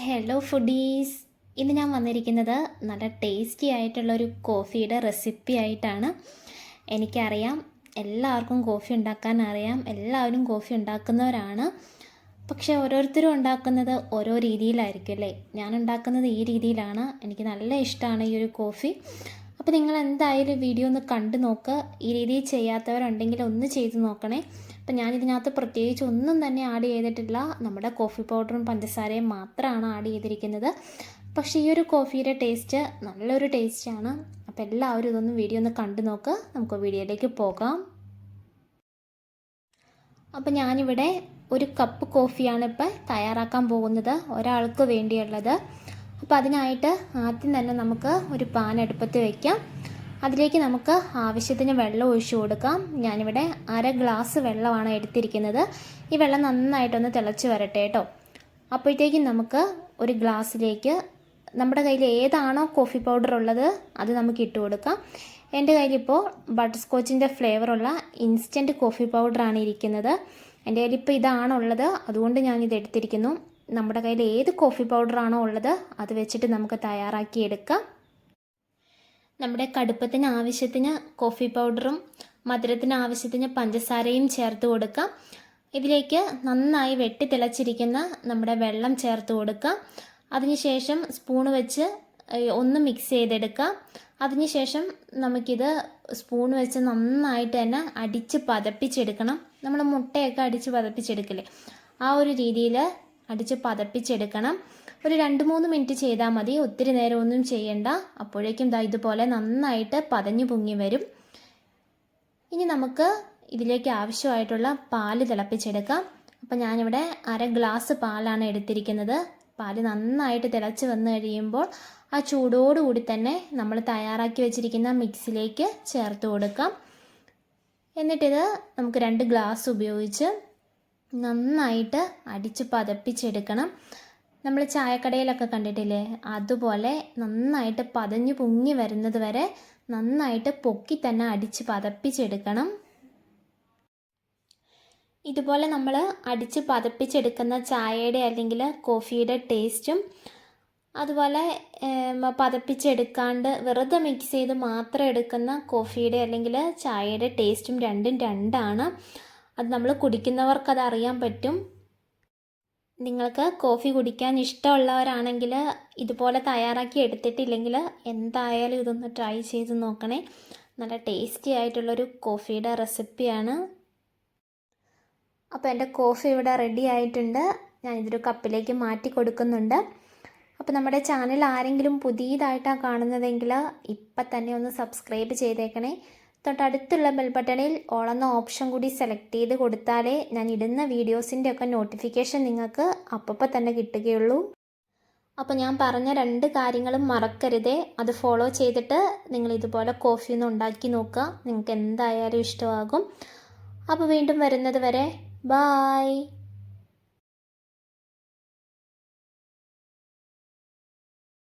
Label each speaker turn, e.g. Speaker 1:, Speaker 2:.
Speaker 1: Hello foodies ഇന്ന് ഞാൻ വന്നിരിക്കുന്നത് നല്ല ടേസ്റ്റി ആയിട്ടുള്ളൊരു കോഫിയുടെ റെസിപ്പി ആയിട്ടാണ്. എനിക്കറിയാം എല്ലാവർക്കും കോഫി ഉണ്ടാക്കാൻ അറിയാം. എല്ലാവരും കോഫി ഉണ്ടാക്കുന്നവരാണ്. പക്ഷെ ഓരോരുത്തരും ഉണ്ടാക്കുന്നത് ഓരോ രീതിയിലായിരിക്കും അല്ലേ? ഞാൻ ഉണ്ടാക്കുന്നത് ഈ രീതിയിലാണ്. എനിക്ക് നല്ല ഇഷ്ടമാണ് ഈ ഒരു കോഫി അപ്പോൾ നിങ്ങൾ എന്തായാലും വീഡിയോ ഒന്ന് കണ്ടു നോക്കുക ഈ രീതിയിൽ ചെയ്യാത്തവരുണ്ടെങ്കിൽ ഒന്ന് ചെയ്ത് നോക്കണേ. അപ്പം ഞാൻ ഇതിനകത്ത് പ്രത്യേകിച്ച് ഒന്നും തന്നെ ആഡ് ചെയ്തിട്ടില്ല. നമ്മുടെ കോഫി പൗഡറും പഞ്ചസാരയും മാത്രമാണ് ആഡ് ചെയ്തിരിക്കുന്നത്. പക്ഷേ ഈ ഒരു കോഫിയുടെ ടേസ്റ്റ് നല്ലൊരു ടേസ്റ്റാണ് അപ്പോൾ എല്ലാവരും ഇതൊന്ന് വീഡിയോ ഒന്ന് കണ്ടു നോക്ക്. നമുക്ക് വീഡിയോയിലേക്ക് പോകാം. അപ്പോൾ ഞാനിവിടെ ഒരു കപ്പ് കോഫിയാണ് ഇപ്പോൾ തയ്യാറാക്കാൻ പോകുന്നത് ഒരാൾക്ക് വേണ്ടിയുള്ളത്. അപ്പോൾ അതിനായിട്ട് ആദ്യം തന്നെ നമുക്ക് ഒരു പാൻ അടുപ്പത്ത് വയ്ക്കാം അതിലേക്ക് നമുക്ക് ആവശ്യത്തിന് വെള്ളം ഒഴിച്ചു കൊടുക്കാം. ഞാനിവിടെ അര ഗ്ലാസ് വെള്ളമാണ് എടുത്തിരിക്കുന്നത്. ഈ വെള്ളം നന്നായിട്ടൊന്ന് തിളച്ച് വരട്ടെ കേട്ടോ അപ്പോഴത്തേക്കും നമുക്ക് ഒരു ഗ്ലാസ്സിലേക്ക് നമ്മുടെ കയ്യിൽ ഏതാണോ കോഫി പൗഡർ ഉള്ളത് അത് നമുക്ക് ഇട്ട് കൊടുക്കാം. എന്റെ കയ്യിലിപ്പോൾ ബട്ടർ സ്കോച്ചിന്റെ ഫ്ലേവറുള്ള ഇൻസ്റ്റന്റ് കോഫി പൗഡറാണ് ഇരിക്കുന്നത്. എന്റെ കയ്യിൽ ഇപ്പോൾ ഇതാണുള്ളത് അതുകൊണ്ട് ഞാനിത് എടുത്തിരിക്കുന്നു. നമ്മുടെ കയ്യിൽ ഏത് കോഫി പൗഡറാണോ ഉള്ളത് അത് വെച്ചിട്ട് നമുക്ക് തയ്യാറാക്കി എടുക്കാം നമ്മുടെ കടുപ്പത്തിന് ആവശ്യത്തിന് കോഫി പൗഡറും മധുരത്തിന് ആവശ്യത്തിന് പഞ്ചസാരയും ചേർത്ത് കൊടുക്കാം ഇതിലേക്ക് നന്നായി വെട്ടി തിളച്ചിരിക്കുന്ന നമ്മുടെ വെള്ളം ചേർത്ത് കൊടുക്കാം അതിനുശേഷം സ്പൂൺ വെച്ച് ഒന്ന് മിക്സ് ചെയ്തെടുക്കാം അതിനുശേഷം നമുക്കിത് സ്പൂൺ വെച്ച് നന്നായിട്ട് തന്നെ അടിച്ച് പതപ്പിച്ചെടുക്കണം. നമ്മൾ മുട്ടയൊക്കെ അടിച്ച് പതപ്പിച്ചെടുക്കില്ലേ? ആ ഒരു രീതിയിൽ അടിച്ച് പതപ്പിച്ചെടുക്കണം. ഒരു രണ്ട് മൂന്ന് മിനിറ്റ് ചെയ്താൽ മതി. ഒത്തിരി നേരം ഒന്നും ചെയ്യണ്ട. അപ്പോഴേക്കും ദാ ഇതുപോലെ നന്നായിട്ട് പതഞ്ഞു പൊങ്ങി വരും. ഇനി നമുക്ക് ഇതിലേക്ക് ആവശ്യമായിട്ടുള്ള പാൽ തിളപ്പിച്ചെടുക്കാം. അപ്പം ഞാനിവിടെ അര ഗ്ലാസ് പാലാണ് എടുത്തിരിക്കുന്നത്. പാൽ നന്നായിട്ട് തിളച്ച് വന്നു കഴിയുമ്പോൾ ആ ചൂടോടുകൂടി തന്നെ നമ്മൾ തയ്യാറാക്കി വെച്ചിരിക്കുന്ന മിക്സിലേക്ക് ചേർത്ത് കൊടുക്കാം. എന്നിട്ടിത് നമുക്ക് രണ്ട് ഗ്ലാസ് ഉപയോഗിച്ച് നന്നായിട്ട് അടിച്ച് പതപ്പിച്ചെടുക്കണം. നമ്മൾ ചായക്കടയിലൊക്കെ കണ്ടിട്ടില്ലേ? അതുപോലെ നന്നായിട്ട് പതഞ്ഞു പൊങ്ങി വരുന്നത് വരെ നന്നായിട്ട് പൊക്കി തന്നെ അടിച്ച് പതപ്പിച്ചെടുക്കണം. ഇതുപോലെ നമ്മൾ അടിച്ച് പതപ്പിച്ചെടുക്കുന്ന ചായയുടെ അല്ലെങ്കിൽ കോഫിയുടെ ടേസ്റ്റും അതുപോലെ പതപ്പിച്ചെടുക്കാണ്ട് വെറുതെ മിക്സ് ചെയ്ത് മാത്രം എടുക്കുന്ന കോഫിയുടെ അല്ലെങ്കിൽ ചായയുടെ ടേസ്റ്റും രണ്ടും രണ്ടാണ്. അത് നമ്മൾ കുടിക്കുന്നവർക്ക് അത് അറിയാൻ പറ്റും. നിങ്ങൾക്ക് കോഫി കുടിക്കാൻ ഇഷ്ടമുള്ളവരാണെങ്കിൽ ഇതുപോലെ തയ്യാറാക്കി എടുത്തിട്ടില്ലെങ്കിൽ എന്തായാലും ഇതൊന്ന് ട്രൈ ചെയ്ത് നോക്കണേ. നല്ല ടേസ്റ്റി ആയിട്ടുള്ളൊരു കോഫിയുടെ റെസിപ്പിയാണ് അപ്പോൾ എന്റെ കോഫി ഇവിടെ റെഡി ആയിട്ടുണ്ട്. ഞാൻ ഇതൊരു കപ്പിലേക്ക് മാറ്റി കൊടുക്കുന്നുണ്ട്. അപ്പോൾ നമ്മുടെ ചാനൽ ആരെങ്കിലും പുതിയതായിട്ടാണ് കാണുന്നതെങ്കിൽ ഇപ്പം തന്നെ ഒന്ന് സബ്സ്ക്രൈബ് ചെയ്തേക്കണേ. തൊട്ടടുത്തുള്ള ബെൽ ബട്ടണിൽ ഓളെന്ന ഓപ്ഷൻ കൂടി സെലക്ട് ചെയ്ത് കൊടുത്താലേ ഞാൻ ഇടുന്ന വീഡിയോസിന്റെ ഒക്കെ നോട്ടിഫിക്കേഷൻ നിങ്ങൾക്ക് അപ്പപ്പോൾ തന്നെ കിട്ടുകയുള്ളൂ. അപ്പോൾ ഞാൻ പറഞ്ഞ രണ്ട് കാര്യങ്ങളും മറക്കരുതേ. അത് ഫോളോ ചെയ്തിട്ട് നിങ്ങൾ ഇതുപോലെ കോഫി ഒന്ന് ഉണ്ടാക്കി നോക്കുക. നിങ്ങൾക്ക് എന്തായാലും ഇഷ്ടമാകും. അപ്പോൾ വീണ്ടും വരുന്നത് വരെ. ബായ്.